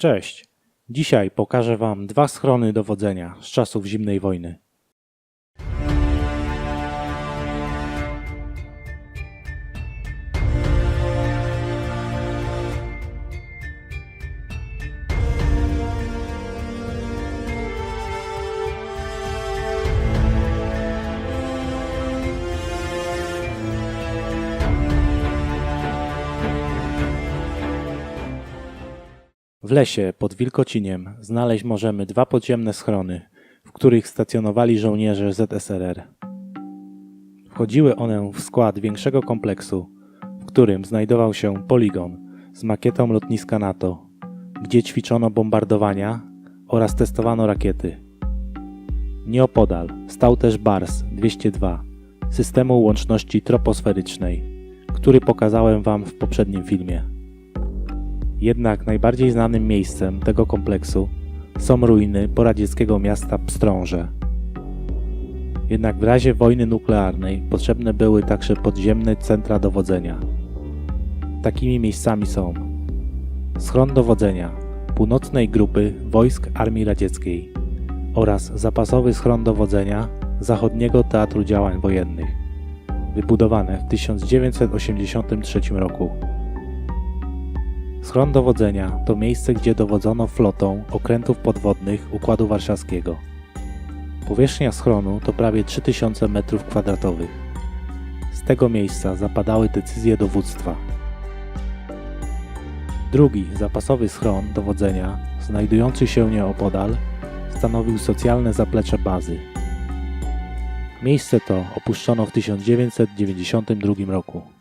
Cześć! Dzisiaj pokażę Wam dwa schrony dowodzenia z czasów zimnej wojny. W lesie pod Wilkociniem znaleźć możemy dwa podziemne schrony, w których stacjonowali żołnierze ZSRR. Wchodziły one w skład większego kompleksu, w którym znajdował się poligon z makietą lotniska NATO, gdzie ćwiczono bombardowania oraz testowano rakiety. Nieopodal stał też BARS 202 systemu łączności troposferycznej, który pokazałem Wam w poprzednim filmie. Jednak najbardziej znanym miejscem tego kompleksu są ruiny poradzieckiego miasta Pstrąże. Jednak w razie wojny nuklearnej potrzebne były także podziemne centra dowodzenia. Takimi miejscami są schron dowodzenia północnej grupy wojsk Armii Radzieckiej oraz zapasowy schron dowodzenia Zachodniego Teatru Działań Wojennych, wybudowane w 1983 roku. Schron dowodzenia to miejsce, gdzie dowodzono flotą okrętów podwodnych Układu Warszawskiego. Powierzchnia schronu to prawie 3000 m2. Z tego miejsca zapadały decyzje dowództwa. Drugi zapasowy schron dowodzenia, znajdujący się nieopodal, stanowił socjalne zaplecze bazy. Miejsce to opuszczono w 1992 roku.